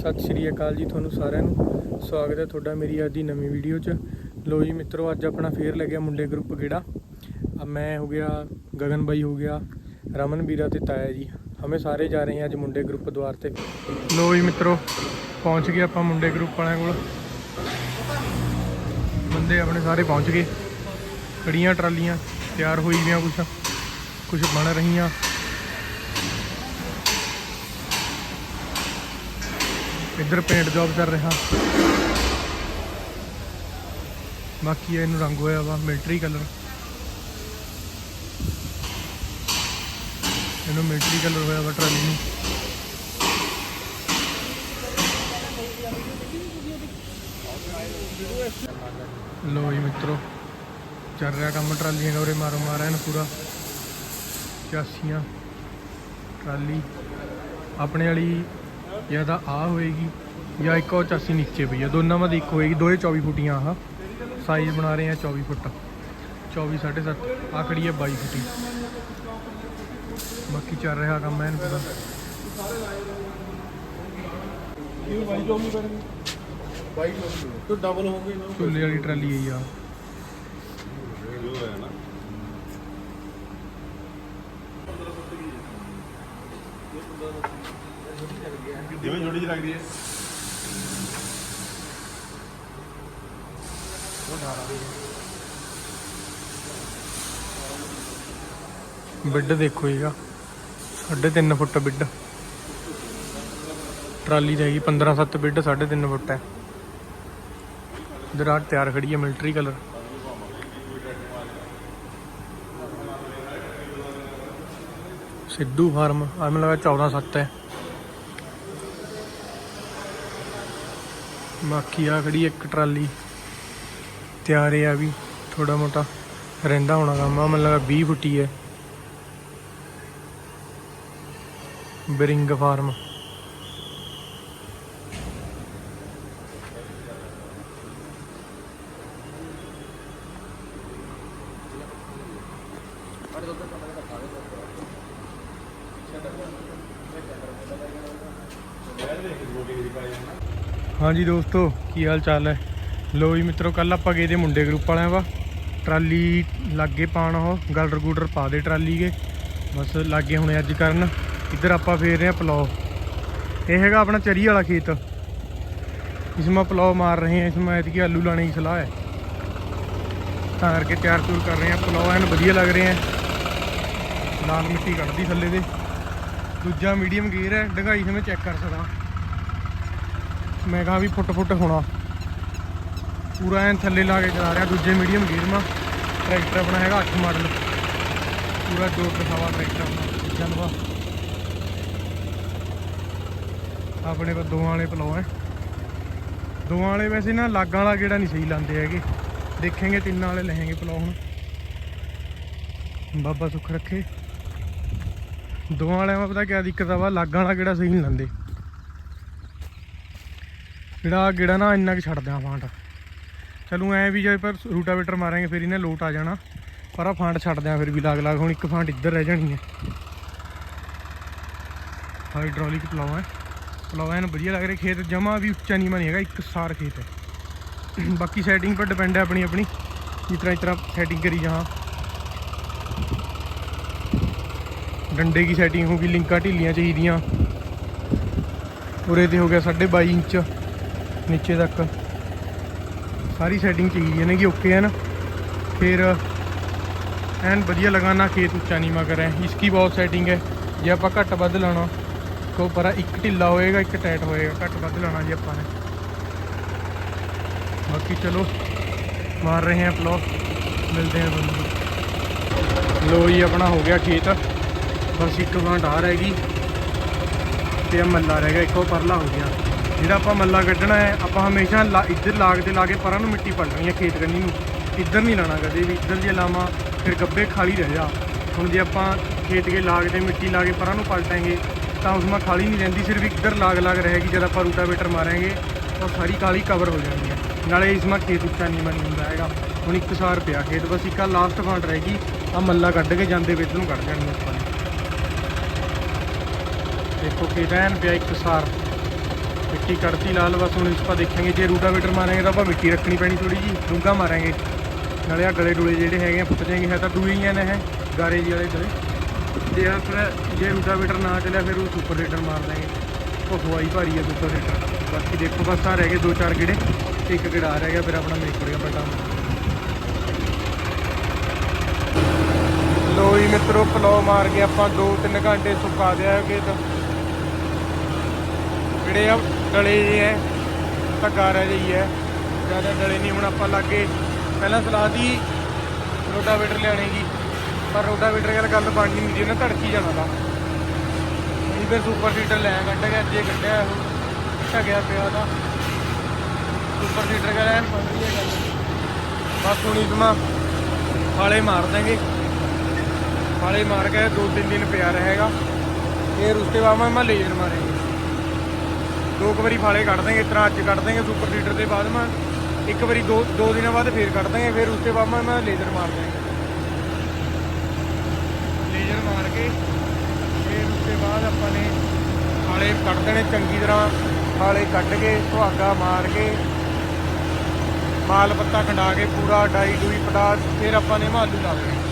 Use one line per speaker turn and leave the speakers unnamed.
ਸਤਿ ਸ਼੍ਰੀ ਅਕਾਲ ਜੀ ਤੁਹਾਨੂੰ ਸਾਰਿਆਂ ਨੂੰ। ਸਵਾਗਤ ਹੈ ਤੁਹਾਡਾ ਮੇਰੀ ਅੱਜ ਦੀ ਨਵੀਂ ਵੀਡੀਓ 'ਚ। ਲੋ ਜੀ ਮਿੱਤਰੋ, ਅੱਜ ਆਪਣਾ ਫੇਰ ਲੱਗਿਆ ਮੁੰਡੇ ਗਰੁੱਪ ਗੇੜਾ ਮੈਂ ਹੋ ਗਿਆ ਗਗਨ ਬਾਈ, ਹੋ ਗਿਆ ਰਮਨ ਵੀਰਾ ਤੇ ਤਾਇਆ ਜੀ। ਹਮੇ ਸਾਰੇ ਜਾ ਰਹੇ ਹਾਂ ਅੱਜ ਮੁੰਡੇ ਗਰੁੱਪ ਦਵਾਰ ਤੇ। ਲੋ ਜੀ ਮਿੱਤਰੋ, ਪਹੁੰਚ ਗਏ ਆਪਾਂ ਮੁੰਡੇ ਗਰੁੱਪ ਵਾਲਿਆਂ ਕੋਲ। ਬੰਦੇ ਆਪਣੇ ਸਾਰੇ ਪਹੁੰਚ ਗਏ। ਖੜੀਆਂ ਟਰਾਲੀਆਂ ਤਿਆਰ ਹੋਈ ਗਈਆਂ ਕੁਛ ਕੁਛ ਬਣ ਰਹੀਆਂ। ਇੱਧਰ ਪੇਂਟ ਜੌਬ ਕਰ ਰਿਹਾ। ਬਾਕੀ ਇਹਨੂੰ ਰੰਗ ਹੋਇਆ ਵਾ ਮਿਲਟਰੀ ਕਲਰ ਇਹਨੂੰ ਮਿਲਟਰੀ ਕਲਰ ਹੋਇਆ ਵਾ ਟਰਾਲੀ ਨੂੰ। ਲੋ ਜੀ ਮਿੱਤਰੋ, ਚੱਲ ਰਿਹਾ ਕੰਮ ਟਰਾਲੀਆਂ ਦਾ ਉਰੇ ਮਾਰੋ ਮਾਰਾ ਇਹਨੂੰ ਪੂਰਾ। ਚਾਸੀਆਂ, ਟਰਾਲੀ। ਆਪਣੇ ਵਾਲੀ ਜਾਂ ਤਾਂ ਆ ਹੋਏਗੀ ਜਾਂ ਇੱਕ ਉਹ 84 ਨੀਚੇ ਪਈ ਆ ਦੋਨਾਂ ਵਿੱਚ ਇੱਕ ਹੋਏਗੀ। ਦੋਏ 24 ਫੁੱਟੀਆਂ ਆਹ। ਸਾਈਜ਼ ਬਣਾ ਰਹੇ ਆ 24 ਫੁੱਟ। 24 7.5 ਆ ਖੜੀ ਹੈ 22 ਫੁੱਟੀ ਬਾਕੀ ਚੱਲ ਰਿਹਾ ਕੰਮ ਐਨ ਪੂਰਾ
ਇਹ ਬਾਈ ਜੋ ਵੀ ਬਣ ਬਾਈ ਤੋਂ ਡਬਲ ਹੋ ਗਈ ਨਾ।
ਚੁੱਲੇ ਵਾਲੀ ਟਰਾਲੀ ਆਈ ਆ।
ਜੋ ਹੈ ਨਾ ਜਿਵੇਂ ਜੋੜੀ ਚ ਲੱਗਦੀ ਹੈ।
ਬਿੱਡ ਦੇਖੋ ਇਹਦਾ 3.5 ਫੁੱਟ ਬਿੱਡ। ਟਰਾਲੀ ਦਾ ਹੈਗੀ 15 7 ਬਿੱਡ 3.5 ਫੁੱਟ ਹੈ। ਇਧਰ ਆ ਤਿਆਰ ਖੜੀ ਹੈ ਮਿਲਟਰੀ ਕਲਰ ਸਿੱਧੂ ਫਾਰਮ ਆ ਮੈਨੂੰ ਲੱਗਾ 14 7 ਹੈ। ਬਾਕੀ ਆ ਖੜੀ ਇੱਕ ਟਰਾਲੀ। ਤਿਆਰ ਹੈ ਆ ਵੀ ਥੋੜਾ ਮੋਟਾ ਰਹਿੰਦਾ ਹੋਣਾ ਕੰਮ। ਆ ਮੈਨੂੰ ਲੱਗਾ 20 ਫੁੱਟੀ ਹੈ। ਬਰਿੰਗ ਫਾਰਮ। ਹਾਂਜੀ ਦੋਸਤੋ, ਕੀ ਹਾਲ ਚਾਲ ਹੈ? ਲੋ ਜੀ ਮਿੱਤਰੋ ਕੱਲ ਆਪਾਂ ਗਏ ਦੇ ਮੁੰਡੇ ਗਰੁੱਪ ਵਾਲਿਆਂ ਵਾ। ਟਰਾਲੀ ਲੱਗੇ ਪਾਣ ਉਹ ਗਲਰ ਗੂਡਰ ਪਾ ਦੇ ਟਰਾਲੀ ਕੇ ਬਸ ਲੱਗੇ ਹੁਣੇ ਅੱਜ ਕਰਨ। ਇੱਧਰ ਆਪਾਂ ਫੇਰ ਰਹੇ ਆ ਪਲਾਓ। ਇਹ ਹੈਗਾ ਆਪਣਾ ਚਰੀ ਵਾਲਾ ਖੇਤ। ਇਸ ਮਾ ਪਲਾਓ ਮਾਰ ਰਹੇ ਆ ਇਸ ਮਾ ਐਤਕੀ ਆਲੂ ਲਾਣੇ ਦੀ ਸਲਾਹ ਹੈ। ਤਾਂ ਕਰਕੇ ਤਿਆਰ ਤੁਰ ਕਰ ਰਹੇ ਆ ਪਲਾਓ ਐਨ ਵਧੀਆ ਲੱਗ ਰਹੇ ਆ ਲਾਲ ਮਿੱਟੀ ਕੱਢਦੀ ਥੱਲੇ ਦੇ। ਦੂਜਾ ਮੀਡੀਅਮ ਗੇਅਰ ਹੈ, ਡੰਗਾਈ ਸਮੇਂ ਚੈੱਕ ਕਰ ਸਕਦਾ ਮੈਂ ਕਹਾ ਵੀ ਫੁੱਟ ਫੁੱਟ ਹੋਣਾ। ਪੂਰਾ ਐਨ ਥੱਲੇ ਲਾ ਕੇ ਚਲਾ ਰਿਹਾ, ਦੂਜੇ ਮੀਡੀਅਮ ਗੇਅਰ ਮਾ ਟਰੈਕਟਰ ਆਪਣਾ ਹੈਗਾ 8 ਮਾਡਲ ਪੂਰਾ ਜੋਰ ਦਿਖਾਵਾ ਟਰੈਕਟਰ ਆਪਣਾ ਜਨਵਾ ਆਪਣੇ ਕੋਲ ਦੋਵਾਂ ਵਾਲੇ ਪਲਾਓ ਹੈ ਦੋਵਾਂ ਵਾਲੇ ਵੈਸੇ ਨਾ ਲਾਗਾਂ ਵਾਲਾ ਕਿਹੜਾ ਨਹੀਂ ਸਹੀ ਲਾਉਂਦੇ ਹੈਗੇ। ਦੇਖਾਂਗੇ ਤਿੰਨਾਂ ਵਾਲੇ ਲਹਾਂਗੇ ਪਲਾਓ ਹੁਣ। ਬਾਬਾ ਸੁੱਖ ਰੱਖੇ। ਦੋਵਾਂ ਵਾਲਿਆਂ ਦਾ ਪਤਾ ਕਿਆ ਦਿੱਕਤ ਆ ਵਾ, ਲਾਗਾਂ ਵਾਲਾ ਕਿਹੜਾ ਸਹੀ ਨਹੀਂ ਲਾਉਂਦੇ। ਜਿਹੜਾ ਗੇੜਾ ਨਾ ਇੰਨਾ ਕਿ ਛੱਡਦੇ ਆ ਫਾਂਟ। ਚਲੂ ਐ ਵੀ ਜੇ ਪਰ ਰੂਟਾਵੇਟਰ ਮਾਰਾਂਗੇ, ਫਿਰ ਇਹਨੇ ਲੋਟ ਆ ਜਾਣਾ। ਪਰ ਆ ਫਾਂਟ ਛੱਡਦੇ ਆ ਫਿਰ ਵੀ ਲਾਗ ਲਾਗ, ਹੁਣ ਇੱਕ ਫਾਂਟ ਇੱਧਰ ਰਹਿ ਜਾਣੀ ਹੈ। ਹਾਈਡ੍ਰੋਲਿਕ ਪਲਾਓ ਹੈ। ਪਲਾਓ ਐਨ ਵਧੀਆ ਲੱਗ ਰਿਹਾ, ਖੇਤ ਜਮਾ ਵੀ ਉੱਚਾ ਨੀਵਾਂ ਨਹੀਂ ਹੈਗਾ, ਇੱਕ ਸਾਰ ਖੇਤ ਹੈ। ਬਾਕੀ ਸੈਟਿੰਗ ਪਰ ਡਿਪੈਂਡ ਹੈ ਆਪਣੀ ਆਪਣੀ, ਜਿਸ ਤਰ੍ਹਾਂ ਇਸ ਤਰ੍ਹਾਂ ਸੈਟਿੰਗ ਕਰੀ ਜਹਾਂ ਡੰਡੇ ਦੀ ਸੈਟਿੰਗ ਹੋਗੀ ਲਿੰਕਾਂ ਢਿੱਲੀਆਂ ਚਾਹੀਦੀਆਂ। ਉਰੇ ਤੇ ਹੋ ਗਿਆ 22.5 ਇੰਚ। ਨੀਚੇ ਤੱਕ। ਸਾਰੀ ਸੈਟਿੰਗ ਚੰਗੀ ਹੈ ਨਾ ਕਿ ਓਕੇ ਹੈ ਨਾ। ਫਿਰ, ਐਨ ਵਧੀਆ ਲਗਾਨਾ ਖੇਤ ਉੱਚਾ ਨੀਵਾਂ ਕਰੇ ਇਸकी ਬਹੁਤ ਸੈਟਿੰਗ ਹੈ। ਜੇ ਆਪਾਂ ਘੱਟ ਵੱਧ ਲਾਣਾ ਕੋ ਪਰ ਇੱਕ ਢਿੱਲਾ ਹੋਏਗਾ, ਇੱਕ ਟਾਈਟ ਹੋਏਗਾ। ਘੱਟ ਵੱਧ ਲਾਣਾ ਜੀ ਆਪਾਂ ਨੇ। ਬਾਕੀ ਚਲੋ, ਮਾਰ ਰਹੇ ਹਾਂ ਪਲੋ ਮਿਲਦੇ ਹਾਂ ਤੁਹਾਨੂੰ। ਲੋ ਜੀ, ਆਪਣਾ ਹੋ ਗਿਆ ਖੇਤ। ਬਸ ਇੱਕ ਵਾਂਟ ਆ ਰਹਿ ਗਈ। ਤੇ ਆ ਮੱਲਾ ਰਹਿ ਗਿਆ। ਇੱਕੋ ਪਰਲਾ ਹੋ ਗਿਆ। ਜਿਹੜਾ ਆਪਾਂ ਮੱਲਾ ਕੱਢਣਾ ਹੈ, ਆਪਾਂ ਹਮੇਸ਼ਾ ਲਾ- ਇੱਧਰ ਲਾਗ ਤੇ ਲਾ ਕੇ ਪਰਾਂ ਨੂੰ ਮਿੱਟੀ ਪਲਟਣੀ ਹੈ ਖੇਤ ਕੰਨੀ ਨੂੰ। ਇੱਧਰ ਨਹੀਂ ਲਾਣਾ ਕਦੇ ਵੀ। ਇੱਧਰ ਜੇ ਲਾਵਾਂ, ਫਿਰ ਗੱਬੇ ਖਾਲੀ ਰਹਿ ਜਾ। ਹੁਣ ਜੇ ਆਪਾਂ ਖੇਤ ਕੇ ਲਾਗ ਤੇ ਮਿੱਟੀ ਲਾ ਕੇ ਪਰਾਂ ਨੂੰ ਪਲਟਾਂਗੇ, ਤਾਂ ਉਸ ਮਾ ਖਾਲੀ ਨਹੀਂ ਰਹਿੰਦੀ, ਸਿਰਫ ਇੱਧਰ ਲਾਗ ਲਾਗ ਰਹੇਗੀ, ਜਦ ਆਪਾਂ ਰੂਟਾਵੇਟਰ ਮਾਰਾਂਗੇ, ਤਾਂ ਸਾਰੀ ਕਾਲੀ ਕਵਰ ਹੋ ਜਾਂਦੀ ਹੈ। ਨਾਲੇ ਇਸ ਮਾ ਖੇਤ ਉੱਚਾ ਨੀਵਾਂ ਨਹੀਂ ਹੁੰਦਾ ਹੈਗਾ। ਹੁਣ ਇੱਕ ਸਾਰ ਪਿਆ ਖੇਤ, ਬਸ ਇੱਕ ਲਾਸਟ ਫਾਂਟ ਰਹਿ ਗਈ, ਆ ਮੱਲਾ ਕੱਢ ਕੇ ਜਾਂਦੇ ਵਿੱਚ ਨੂੰ ਕੱਢ ਜਾਣੀ ਆਪਾਂ ਦੇਖੋ, ਖੇਤ ਐਨ ਪਿਆ ਇੱਕ ਸਾਰ। ਮਿੱਟੀ ਕੱਢਤੀ ਲਾਲ, ਬਸ ਹੁਣ ਇਸ ਪਾ ਦੇਖਾਂਗੇ, ਜੇ ਰੂਟਾਵੇਟਰ ਮਾਰਾਂਗੇ ਤਾਂ ਆਪਾਂ ਮਿੱਟੀ ਰੱਖਣੀ ਪੈਣੀ ਥੋੜੀ ਜੀ ਡੂੰਘਾ ਮਾਰਾਂਗੇ। ਨਾਲੇ ਆ ਗਲੇ ਡੁਲੇ ਜਿਹੜੇ ਹੈਗੇ ਆ, ਫੁੱਟ ਜਾਣਗੇ ਹੈ ਤਾਂ ਦੂਏ ਹੀ ਨੇ ਇਹ ਗਾਰੇ ਜੀ ਵਾਲੇ ਗਲੇ। ਜੇ ਆ ਫਿਰ ਜੇ ਰੂਟਾਵੇਟਰ ਨਾ ਚੱਲਿਆ, ਫਿਰ ਉਹ ਸੁਪਰ ਹੀਟਰ ਮਾਰ ਦਾਂਗੇ। ਉਹ ਹਵਾਈ ਭਾਰੀ ਆ ਸੁਪਰ ਹੀਟਰ ਬਾਕੀ ਦੇਖੋ, ਬਸ ਆ ਰਹਿ ਗਏ ਦੋ ਚਾਰ ਗੇੜੇ। ਤੇ ਇੱਕ ਗੇੜਾ ਰਹਿ ਗਿਆ, ਫਿਰ ਆਪਣਾ ਮੇਕ ਗਿਆ ਬਟਾ ਲੋ ਜੀ ਮਿੱਤਰੋ ਪਲੋ ਮਾਰ ਕੇ ਆਪਾਂ 2-3 ਘੰਟੇ ਸੁਕਾ ਦਿਆ ਕਿ ਤਾਂ ਜਿਹੜੇ ਆ ਡਲੇ ਜੇ ਹੈ ਤਾਂ ਰਹਿ ਜਿਹੀ ਹੈ ਜ਼ਿਆਦਾ ਡਲੇ ਨਹੀਂ ਹੁਣ ਆਪਾਂ ਲਾਗੇ। ਪਹਿਲਾਂ ਸਲਾਹ ਦੀ ਰੋਟਾਵੇਟਰ ਲਿਆਣੇ ਪਰ ਰੋਟਾਵੇਟਰ ਗੱਲ ਗੱਲ ਬਣਨੀ ਨਹੀਂ ਦੀ ਉਹਨੇ ਧੜਕੀ ਜਾਣਾ ਤਾਂ ਨਹੀਂ ਫਿਰ ਸੁਪਰ ਸੀਟਰ ਲੈ ਕੱਢ ਗਿਆ ਜੇ ਕੱਢਿਆ, ਉਹ ਢਗਿਆ ਪਿਆ ਤਾਂ ਸੁਪਰ ਸੀਟਰ ਕਹਿੰਦਾ ਐਨ ਬਣ ਰਹੀ ਹੈ ਗੱਲ। ਬਸ ਹੁਣ ਇਸਮਾ ਫਾਲੇ ਮਾਰ ਦਾਂਗੇ ਫਾਲੇ ਮਾਰ ਕੇ ਦੋ ਤਿੰਨ ਦਿਨ ਪਿਆ ਰਹੇਗਾ। ਫਿਰ ਉਸ ਤੋਂ ਬਾਅਦ ਮੈਂ ਲੇਜ਼ਰ ਮਾਰਾਂਗੇ। ਦੋ ਕੁ ਵਾਰੀ ਫਾਲੇ ਕੱਢ ਦਾਂਗੇ ਇਸ ਤਰ੍ਹਾਂ ਅੱਜ ਕੱਢ ਦਾਂਗੇ ਸੁਪਰ ਸੀਡਰ ਦੇ ਬਾਅਦ ਮੈਂ ਇੱਕ ਵਾਰੀ ਦੋ ਦੋ ਦਿਨਾਂ ਬਾਅਦ ਫੇਰ ਕੱਢ ਦਾਂਗੇ ਫਿਰ ਉਸ ਤੋਂ ਬਾਅਦ ਮੈਂ- ਮੈਂ ਲੇਜ਼ਰ ਮਾਰ ਦਾਂਗੇ ਲੇਜ਼ਰ ਮਾਰ ਕੇ ਫਿਰ ਉਸ ਤੋਂ ਬਾਅਦ ਆਪਾਂ ਨੇ ਫਾਲੇ ਕੱਢ ਦੇਣੇ ਚੰਗੀ ਤਰ੍ਹਾਂ, ਫਾਲੇ ਕੱਢ ਕੇ, ਸੁਹਾਗਾ ਮਾਰ ਕੇ, ਮਾਲ ਪੱਤਾ ਖੰਡਾ ਕੇ, ਪੂਰਾ ਡਾਈ ਡੂਈ ਪਟਾ ਫਿਰ ਆਪਾਂ ਨੇ ਮਾਲੂ ਲਾ ਦੇਣੇ।